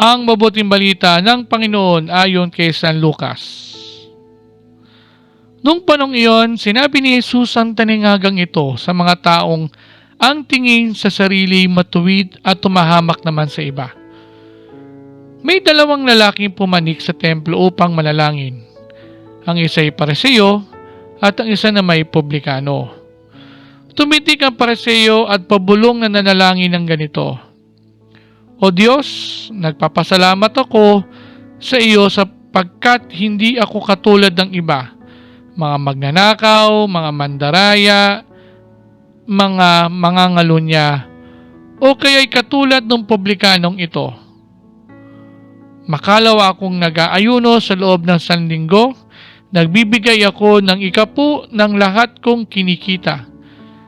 Ang mabuting balita ng Panginoon ayon kay San Lucas. Nung panong iyon, sinabi ni Jesus ang taningagang ito sa mga taong ang tingin sa sarili matuwid at tumahamak naman sa iba. May dalawang lalaking pumanik sa templo upang manalangin. Ang isa ay pareseyo at ang isa na may publikano. Tumitik ang pareseyo at pabulong na nanalangin ng ganito. O Diyos, nagpapasalamat ako sa iyo sapagkat hindi ako katulad ng iba. Mga magnanakaw, mga mandaraya, mga mangangalunya, o kaya'y katulad ng publikanong ito. Makalaw akong nag-aayuno sa loob ng sanlinggo, nagbibigay ako ng ikapu ng lahat kong kinikita.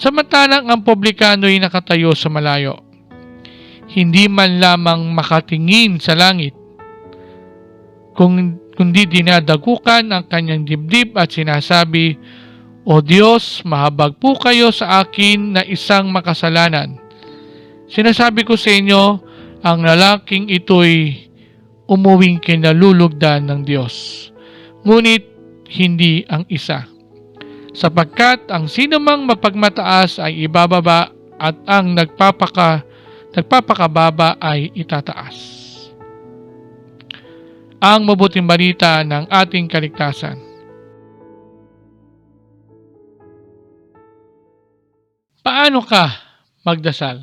Samantalang ang publikano'y nakatayo sa malayo hindi man lamang makatingin sa langit, kung, kundi dinadagukan ang kanyang dibdib at sinasabi, O Diyos, mahabag po kayo sa akin na isang makasalanan. Sinasabi ko sa inyo, ang lalaking ito'y umuwing kinalulugdan ng Diyos. Ngunit hindi ang isa. Sapagkat ang sinumang mapagmataas ay ibababa at ang nagpapaka nagpapakababa ay itataas. Ang mabuting balita ng ating kaligtasan. Paano ka magdasal?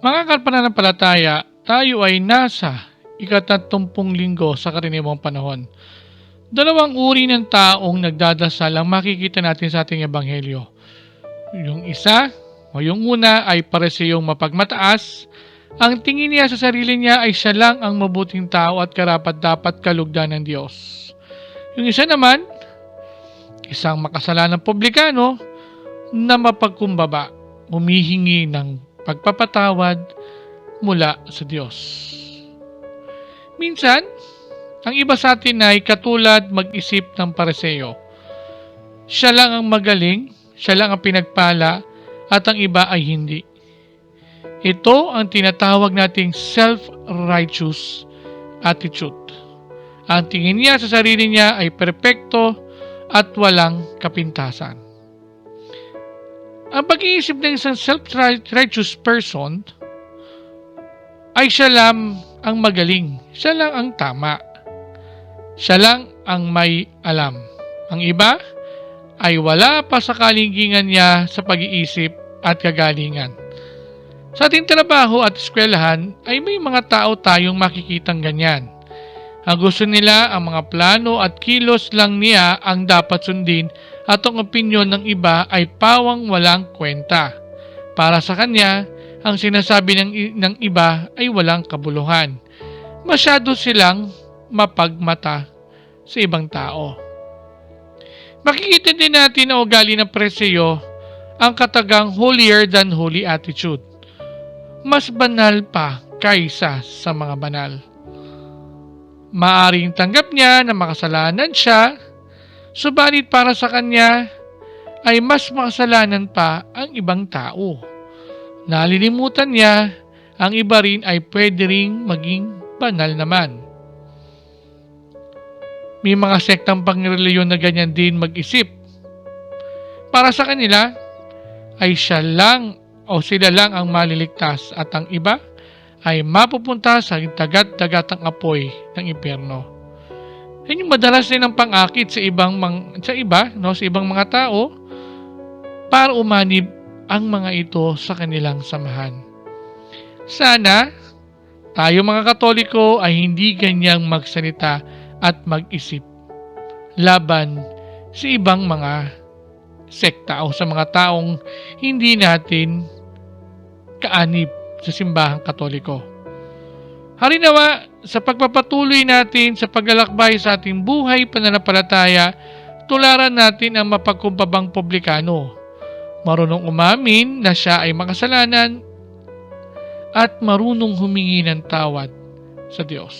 Mga kapananampalataya, tayo ay nasa ikatatlongpung linggo sa karaniwang panahon. Dalawang uri ng taong nagdadasal ang makikita natin sa ating ebanghelyo. Yung isa, yung una ay paresiyong mapagmataas, ang tingin niya sa sarili niya ay siya lang ang mabuting tao at karapat dapat kalugdan ng Diyos. Yung isa naman, isang makasalanang publikano na mapagkumbaba, humihingi ng pagpapatawad mula sa Diyos. Minsan, ang iba sa atin ay katulad mag-isip ng pareseyo. Siya lang ang magaling, siya lang ang pinagpala, at ang iba ay hindi. Ito ang tinatawag nating self-righteous attitude. Ang tingin niya sa sarili niya ay perpekto at walang kapintasan. Ang pag-iisip ng isang self-righteous person ay siya lang ang magaling. Siya lang ang tama. Siya lang ang may alam. Ang iba ay wala pa sa kalingkingan niya sa pag-iisip at kagalingan. Sa ating trabaho at eskwelahan ay may mga tao tayong makikitang ganyan. Ang gusto nila ang mga plano at kilos lang niya ang dapat sundin at ang opinyon ng iba ay pawang walang kwenta. Para sa kanya, ang sinasabi ng, ng iba ay walang kabuluhan. Masyado silang mapagmata sa ibang tao. Makikita din natin na ugali ng presyo ang katagang holier than holy attitude. Mas banal pa kaysa sa mga banal. Maaring tanggap niya na makasalanan siya, subalit para sa kanya ay mas makasalanan pa ang ibang tao. Nalilimutan niya, ang iba rin ay pwede ring maging banal naman. May mga sektang pangreliyon na ganyan din mag-isip. Para sa kanila, ay siya lang o sila lang ang maliligtas at ang iba ay mapupunta sa dagat-dagatang apoy ng impyerno. Yan yung madalas din ang pangakit sa ibang mang, sa iba, no, sa ibang mga tao para umanib ang mga ito sa kanilang samahan. Sana tayo mga Katoliko ay hindi ganyang magsalita at mag-isip laban sa ibang mga sekta o sa mga taong hindi natin kaanib sa simbahang katoliko. Harinawa, sa pagpapatuloy natin sa paglalakbay sa ating buhay pananampalataya, tularan natin ang mapagkumbabang publikano. Marunong umamin na siya ay makasalanan at marunong humingi ng tawad sa Diyos.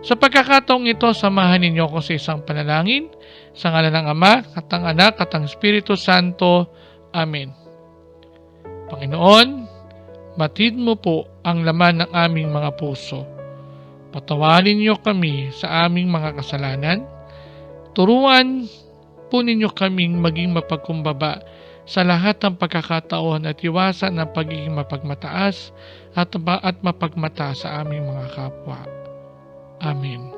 Sa pagkakataong ito, samahan ninyo ako sa isang panalangin sa ngalan ng Ama, at ng Anak, at ng Espiritu Santo. Amen. Panginoon, matid mo po ang laman ng aming mga puso. Patawarin niyo kami sa aming mga kasalanan. Turuan po ninyo kaming maging mapagkumbaba sa lahat ng pagkakataon at iwasan ang pagiging mapagmataas at, at mapagmata sa aming mga kapwa. Amen.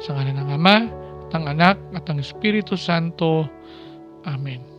Sa ngalan ng Ama, ng Anak, at ng Espiritu Santo. Amen.